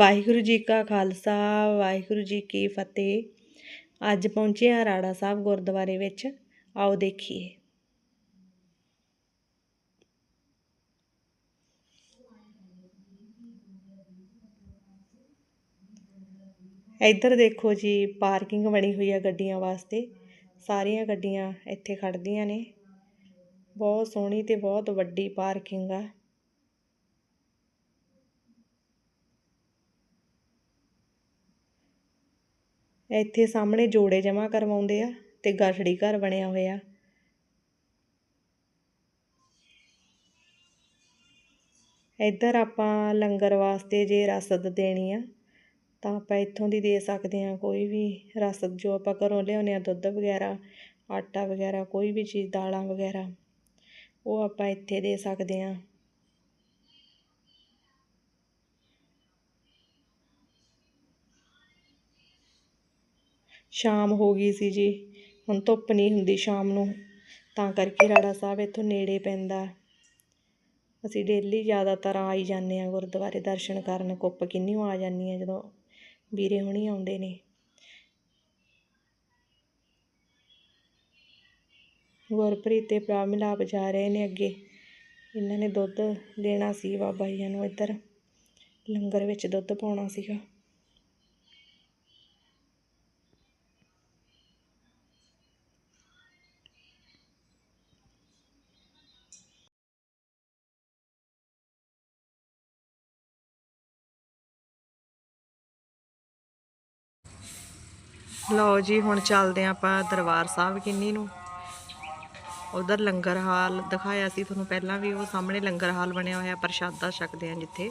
ਵਾਹਿਗੁਰੂ ਜੀ ਕਾ ਖਾਲਸਾ, ਵਾਹਿਗੁਰੂ ਜੀ ਕੀ ਫਤਿਹ। ਅੱਜ ਪਹੁੰਚੇ ਹਾਂ ਰਾੜਾ ਸਾਹਿਬ ਗੁਰਦੁਆਰੇ ਵਿੱਚ। ਆਓ ਦੇਖੀਏ। ਇੱਧਰ ਦੇਖੋ ਜੀ, ਪਾਰਕਿੰਗ ਬਣੀ ਹੋਈ ਆ ਗੱਡੀਆਂ ਵਾਸਤੇ। ਸਾਰੀਆਂ ਗੱਡੀਆਂ ਇੱਥੇ ਖੜਦੀਆਂ ਨੇ। ਬਹੁਤ ਸੋਹਣੀ ਤੇ ਬਹੁਤ ਵੱਡੀ ਪਾਰਕਿੰਗ ਆ। ਇੱਥੇ ਸਾਹਮਣੇ ਜੋੜੇ ਜਮ੍ਹਾਂ ਕਰਵਾਉਂਦੇ ਆ ਅਤੇ ਗਠੜੀ ਘਰ ਬਣਿਆ ਹੋਇਆ। ਇੱਧਰ ਆਪਾਂ ਲੰਗਰ ਵਾਸਤੇ ਜੇ ਰਸਦ ਦੇਣੀ ਆ, ਤਾਂ ਆਪਾਂ ਇੱਥੋਂ ਦੀ ਦੇ ਸਕਦੇ ਹਾਂ ਕੋਈ ਵੀ ਰਸਦ, ਜੋ ਆਪਾਂ ਘਰੋਂ ਲਿਆਉਂਦੇ ਹਾਂ, ਦੁੱਧ ਵਗੈਰਾ, ਆਟਾ ਵਗੈਰਾ, ਕੋਈ ਵੀ ਚੀਜ਼, ਦਾਲਾਂ ਵਗੈਰਾ, ਉਹ ਆਪਾਂ ਇੱਥੇ ਦੇ ਸਕਦੇ ਹਾਂ। ਸ਼ਾਮ ਹੋ ਗਈ ਸੀ ਜੀ। ਹੁਣ ਧੁੱਪ ਨਹੀਂ ਹੁੰਦੀ ਸ਼ਾਮ ਨੂੰ। ਤਾਂ ਕਰਕੇ ਰਾੜਾ ਸਾਹਿਬ ਇੱਥੋਂ ਨੇੜੇ ਪੈਂਦਾ। ਅਸੀਂ ਡੇਲੀ ਜ਼ਿਆਦਾਤਰ ਆ ਹੀ ਜਾਂਦੇ ਹਾਂ ਗੁਰਦੁਆਰੇ ਦਰਸ਼ਨ ਕਰਨ। ਕੁੱਪ ਕਿੰਨੀਓ ਆ ਜਾਂਦੀ ਹਾਂ ਜਦੋਂ ਵੀਰੇ ਹੁਣੀ ਆਉਂਦੇ ਨੇ। ਗੁਰਪ੍ਰੀਤ ਤੇ ਭਰਾ ਮਿਲਾਪ ਜਾ ਰਹੇ ਨੇ ਅੱਗੇ। ਇਹਨਾਂ ਨੇ ਦੁੱਧ ਦੇਣਾ ਸੀ ਬਾਬਾ ਜੀ ਨੂੰ ਇੱਧਰ। ਲੰਗਰ ਵਿੱਚ ਦੁੱਧ ਪਾਉਣਾ ਸੀਗਾ। ਲਓ ਜੀ, ਹੁਣ ਚੱਲਦੇ ਆਂ ਆਪਾਂ ਦਰਬਾਰ ਸਾਹਿਬ ਕਿੰਨੀ ਨੂੰ। ਉਧਰ ਲੰਗਰ ਹਾਲ ਦਿਖਾਇਆ ਸੀ ਤੁਹਾਨੂੰ ਪਹਿਲਾਂ ਵੀ, ਉਹ ਸਾਹਮਣੇ ਲੰਗਰ ਹਾਲ ਬਣਿਆ ਹੋਇਆ, ਪ੍ਰਸ਼ਾਦਾ ਛਕਦੇ ਆਂ ਜਿੱਥੇ।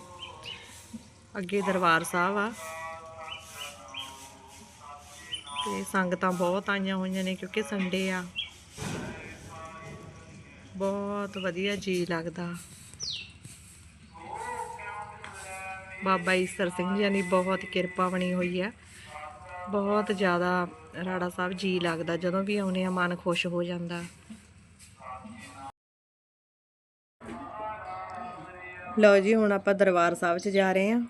ਅੱਗੇ ਦਰਬਾਰ ਸਾਹਿਬ ਆ। ਤੇ ਸੰਗਤਾਂ ਬਹੁਤ ਆਈਆਂ ਹੋਈਆਂ ਨੇ, ਕਿਉਂਕਿ ਸੰਡੇ ਆ। ਬਹੁਤ ਵਧੀਆ ਜੀ ਲੱਗਦਾ। ਬਾਬਾ ਈਸਰ ਸਿੰਘ ਜੀ ਦੀ ਬਹੁਤ ਕਿਰਪਾ ਬਣੀ ਹੋਈ ਆ। ਬਹੁਤ ਜ਼ਿਆਦਾ ਰਾੜਾ ਸਾਹਿਬ ਜੀ ਲੱਗਦਾ, ਜਦੋਂ ਵੀ ਆਉਨੇ ਆ ਮਨ ਖੁਸ਼ ਹੋ ਜਾਂਦਾ। ਲਓ ਜੀ, ਹੁਣ ਆਪਾਂ ਦਰਬਾਰ ਸਾਹਿਬ 'ਚ ਜਾ ਰਹੇ ਹਾਂ।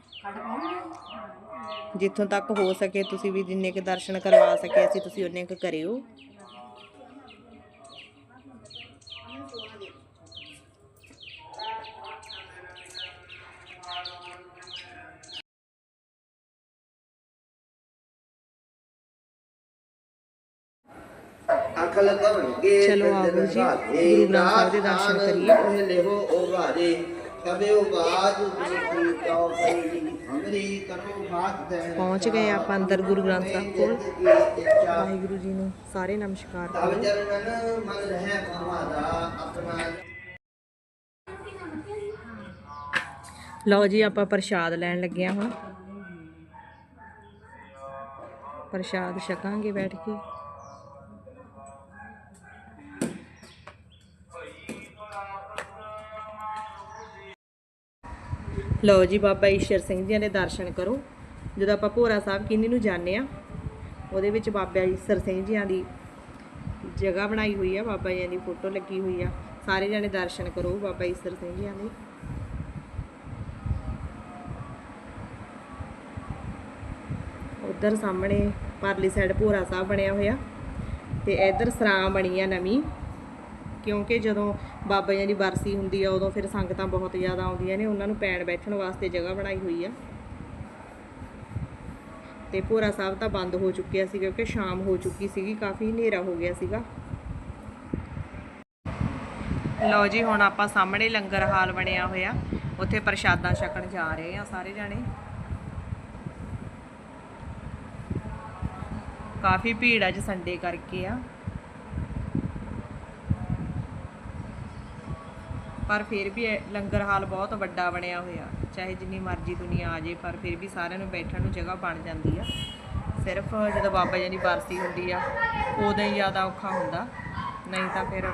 ਜਿੱਥੋਂ ਤੱਕ ਹੋ ਸਕੇ ਤੁਸੀਂ ਵੀ ਜਿੰਨੇ ਕੁ ਦਰਸ਼ਨ ਕਰਵਾ ਸਕੇ ਅਸੀਂ, ਤੁਸੀਂ ਉਹਨੇ ਕੁ ਕਰਿਓ। ਚਲੋ ਆਓ ਜੀ, ਗੁਰੂ ਗ੍ਰੰਥ ਸਾਹਿਬ ਦੇ ਦਰਸ਼ਨ ਕਰੀਏ। ਲਿਹੋ ਦੇ ਪਹੁੰਚ ਗਏ ਆਪਾਂ ਅੰਦਰ ਗੁਰੂ ਗ੍ਰੰਥ ਸਾਹਿਬ ਕੋਲ। ਵਾਹਿਗੁਰੂ ਜੀ ਨੂੰ ਸਾਰੇ ਨਮਸਕਾਰ ਲਓ ਜੀ ਆਪਾਂ ਪ੍ਰਸ਼ਾਦ ਲੈਣ ਲੱਗੇ ਹਾਂ ਹੁਣ। ਪ੍ਰਸ਼ਾਦ ਛਕਾਂਗੇ ਬੈਠ ਕੇ। ਲਓ ਜੀ ਬਾਬਾ ਈਸ਼ਰ ਸਿੰਘ ਜੀ ਦੇ ਦਰਸ਼ਨ ਕਰੋ। ਜਦੋਂ ਆਪਾਂ ਭੋਰਾ ਸਾਹਿਬ ਕਿੰਨੀ ਨੂੰ ਜਾਂਦੇ ਆ ਉਹਦੇ ਵਿੱਚ ਬਾਬਾ ਈਸ਼ਰ ਸਿੰਘ ਜੀਆਂ ਦੀ ਜਗ੍ਹਾ ਬਣਾਈ ਹੋਈ ਆ, ਬਾਬਾ ਜੀ ਦੀ ਫੋਟੋ ਲੱਗੀ ਹੋਈ ਆ। ਸਾਰੇ ਜਣੇ ਦਰਸ਼ਨ ਕਰੋ ਬਾਬਾ ਈਸ਼ਰ ਸਿੰਘ ਜੀਆਂ ਦੇ। ਉਧਰ ਸਾਹਮਣੇ ਪਰਲੀ ਸਾਈਡ ਭੋਰਾ ਸਾਹਿਬ ਬਣਿਆ ਹੋਇਆ ਤੇ ਇੱਧਰ ਸਰਾਂ ਬਣੀ ਆ ਨਵੀਂ। ਕਿਉਂਕਿ ਜਦੋਂ ਬਾਬਾ ਜੀ ਦੀ ਬਰਸੀ ਹੁੰਦੀ ਆ, ਉਦੋਂ ਫਿਰ ਸੰਗਤਾਂ ਬਹੁਤ ਜ਼ਿਆਦਾ ਆਉਂਦੀਆਂ ਨੇ, ਉਹਨਾਂ ਨੂੰ ਪੈਣ ਬੈਠਣ ਵਾਸਤੇ ਜਗ੍ਹਾ ਬਣਾਈ ਹੋਈ ਆ। ਤੇ ਭੋਰਾ ਸਾਹਿਬ ਤਾਂ ਬੰਦ ਹੋ ਚੁੱਕਿਆ ਸੀ ਕਿਉਂਕਿ ਸ਼ਾਮ ਹੋ ਚੁੱਕੀ ਸੀਗੀ, ਕਾਫੀ ਹਨੇਰਾ ਹੋ ਗਿਆ ਸੀਗਾ। ਲਓ ਜੀ, ਹੁਣ ਆਪਾਂ ਸਾਹਮਣੇ ਲੰਗਰ ਹਾਲ ਬਣਿਆ ਹੋਇਆ। ਉੱਥੇ ਪ੍ਰਸ਼ਾਦਾ ਛਕਣ ਜਾ ਰਹੇ ਆ ਸਾਰੇ ਜਾਣੇ। ਕਾਫੀ ਭੀੜ ਅੱਜ ਸੰਡੇ ਕਰਕੇ ਆ। ਪਰ ਫਿਰ ਵੀ ਇਹ ਲੰਗਰ ਹਾਲ ਬਹੁਤ ਵੱਡਾ ਬਣਿਆ ਹੋਇਆ। ਚਾਹੇ ਜਿੰਨੀ ਮਰਜ਼ੀ ਦੁਨੀਆ ਆ ਜੇ, ਪਰ ਫਿਰ ਵੀ ਸਾਰਿਆਂ ਨੂੰ ਬੈਠਣ ਨੂੰ ਜਗ੍ਹਾ ਬਣ ਜਾਂਦੀ ਆ। ਸਿਰਫ ਜਦੋਂ ਬਾਬਾ ਜੀ ਦੀ ਬਰਸੀ ਹੁੰਦੀ ਆ, ਉਦੋਂ ਹੀ ਜ਼ਿਆਦਾ ਔਖਾ ਹੁੰਦਾ। ਨਹੀਂ ਤਾਂ ਫਿਰ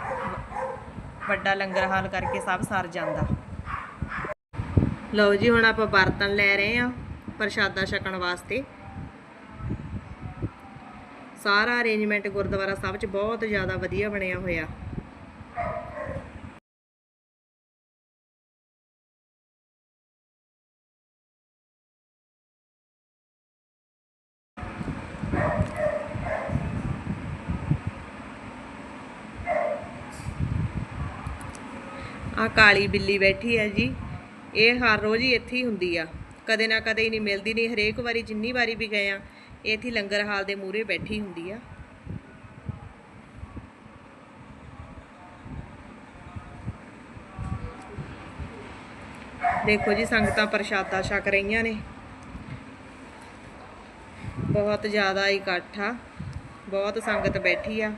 ਵੱਡਾ ਲੰਗਰ ਹਾਲ ਕਰਕੇ ਸਭ ਸਰ ਜਾਂਦਾ। ਲਓ ਜੀ, ਹੁਣ ਆਪਾਂ ਬਰਤਨ ਲੈ ਰਹੇ ਆ ਪ੍ਰਸ਼ਾਦਾ ਛਕਣ ਵਾਸਤੇ। ਸਾਰਾ ਅਰੇਂਜਮੈਂਟ ਗੁਰਦੁਆਰਾ ਸਾਹਿਬ 'ਚ ਬਹੁਤ ਜ਼ਿਆਦਾ ਵਧੀਆ ਬਣਿਆ ਹੋਇਆ। ਆ ਕਾਲੀ ਬਿੱਲੀ ਬੈਠੀ ਹੈ ਜੀ। ਇਹ ਹਰ ਰੋਜ਼ ਹੀ ਇੱਥੇ ਹੀ ਹੁੰਦੀ ਆ। ਕਦੇ ਨਾ ਕਦੇ ਹੀ ਨਹੀਂ ਮਿਲਦੀ ਨਹੀਂ, ਹਰੇਕ ਵਾਰੀ ਜਿੰਨੀ ਵਾਰੀ ਵੀ ਗਏ ਆ, ਇਹ ਇੱਥੇ ਲੰਗਰ ਹਾਲ ਦੇ ਮੂਹਰੇ ਬੈਠੀ ਹੁੰਦੀ ਆ। ਦੇਖੋ ਜੀ, ਸੰਗਤਾਂ ਪ੍ਰਸ਼ਾਦਾ ਛਕ ਰਹੀਆਂ ਨੇ। ਬਹੁਤ ਜ਼ਿਆਦਾ ਇਕੱਠ ਆ। ਬਹੁਤ ਸੰਗਤ ਬੈਠੀ ਆ।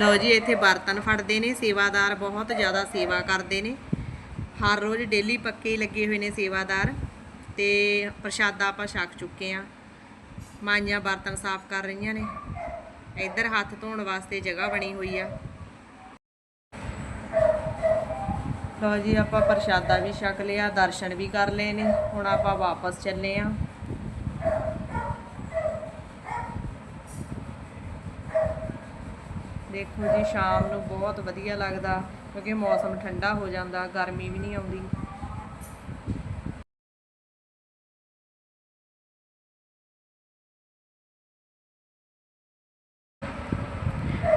ਲਓ ਜੀ, ਇੱਥੇ ਬਰਤਨ ਫੜਦੇ ਨੇ, ਸੇਵਾਦਾਰ ਬਹੁਤ ਜ਼ਿਆਦਾ ਸੇਵਾ ਕਰਦੇ ਨੇ। ਹਰ ਰੋਜ਼ ਡੇਲੀ ਪੱਕੇ ਲੱਗੇ ਹੋਏ ਨੇ ਸੇਵਾਦਾਰ ਤੇ ਪ੍ਰਸ਼ਾਦਾ ਆਪਾਂ ਛਕ ਚੁੱਕੇ ਆ ਮਾਈਆਂ ਬਰਤਨ ਸਾਫ਼ ਕਰ ਰਹੀਆਂ ਨੇ। ਇੱਧਰ ਹੱਥ ਧੋਣ ਵਾਸਤੇ ਜਗ੍ਹਾ ਬਣੀ ਹੋਈ ਆ। ਲਓ ਜੀ, ਆਪਾਂ ਪ੍ਰਸ਼ਾਦਾ ਵੀ ਛਕ ਲਿਆ, ਦਰਸ਼ਨ ਵੀ ਕਰ ਲਏ ਨੇ। ਹੁਣ ਆਪਾਂ ਵਾਪਸ ਚੱਲੇ ਆ ਦੇਖੋ ਜੀ, ਸ਼ਾਮ ਨੂੰ ਬਹੁਤ ਵਧੀਆ ਲੱਗਦਾ ਕਿਉਂਕਿ ਮੌਸਮ ਠੰਡਾ ਹੋ ਜਾਂਦਾ, ਗਰਮੀ ਵੀ ਨਹੀਂ ਆਉਂਦੀ।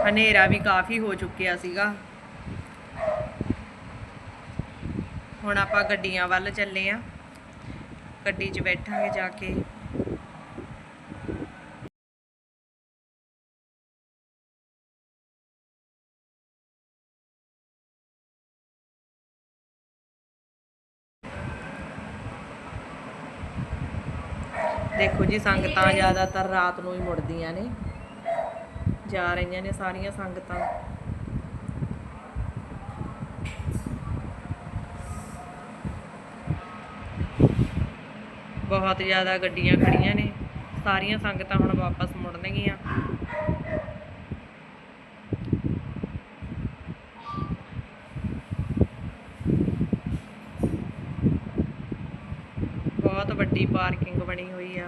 ਹਨੇਰਾ ਵੀ ਕਾਫੀ ਹੋ ਚੁੱਕਿਆ ਸੀਗਾ। ਹੁਣ ਆਪਾਂ ਗੱਡੀਆਂ ਵੱਲ ਚੱਲੇ ਆ। ਗੱਡੀ 'ਚ ਬੈਠਾਂਗੇ ਜਾ ਕੇ। ਦੇਖੋ ਜੀ, ਸੰਗਤਾਂ ਜ਼ਿਆਦਾਤਰ ਰਾਤ ਨੂੰ ਹੀ ਮੁੜਦੀਆਂ ਨੇ। ਜਾ ਰਹੀਆਂ ਨੇ ਸਾਰੀਆਂ ਸੰਗਤਾਂ। ਬਹੁਤ ਜ਼ਿਆਦਾ ਗੱਡੀਆਂ ਖੜੀਆਂ ਨੇ। ਸਾਰੀਆਂ ਸੰਗਤਾਂ ਹੁਣ ਵਾਪਸ ਮੁੜਨਗੀਆਂ ਬਹੁਤ ਵੱਡੀ ਪਾਰਕਿੰਗ ਬਣੀ ਹੋਈ ਆ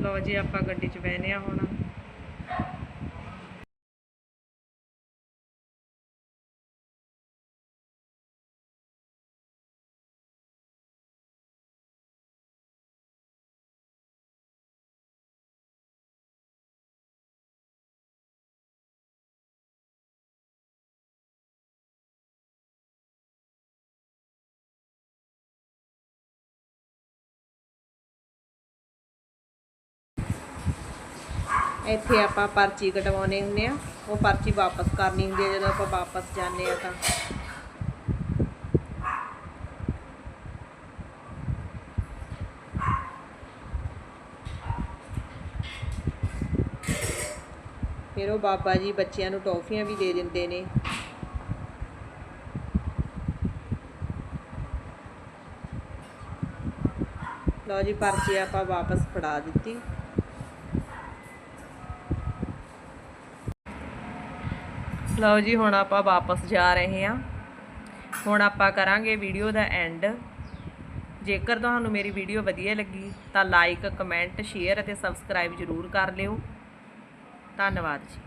ਲਓ ਜੀ ਆਪਾਂ ਗੱਡੀ 'ਚ ਬਹਿਨੇ ਆ ਹੁਣ। ਇੱਥੇ ਆਪਾਂ ਪਰਚੀ ਕਟਵਾਉਣੇ ਹੁੰਦੇ ਆ। ਉਹ ਪਰਚੀ ਵਾਪਸ ਕਰਨੀ ਹੁੰਦੀ ਹੈ ਜਦੋਂ ਆਪਾਂ ਵਾਪਸ ਜਾਂਦੇ ਆ ਤਾਂ। ਫਿਰ ਉਹ ਬਾਬਾ ਜੀ ਬੱਚਿਆਂ ਨੂੰ ਟੌਫੀਆਂ ਵੀ ਦੇ ਦਿੰਦੇ ਨੇ। ਲਓ ਜੀ, ਪਰਚੀ ਆਪਾਂ ਵਾਪਸ ਫੜਾ ਦਿੱਤੀ। ਲਓ ਜੀ, ਹੁਣ ਆਪਾਂ ਵਾਪਸ ਜਾ ਰਹੇ ਹਾਂ। ਹੁਣ ਆਪਾਂ ਕਰਾਂਗੇ ਵੀਡੀਓ ਦਾ ਐਂਡ ਜੇਕਰ ਤੁਹਾਨੂੰ ਮੇਰੀ ਵੀਡੀਓ ਵਧੀਆ ਲੱਗੀ, ਤਾਂ ਲਾਈਕ ਕਮੈਂਟ ਸ਼ੇਅਰ ਅਤੇ ਸਬਸਕ੍ਰਾਈਬ ਜ਼ਰੂਰ ਕਰ ਲਿਓ। ਧੰਨਵਾਦ ਜੀ।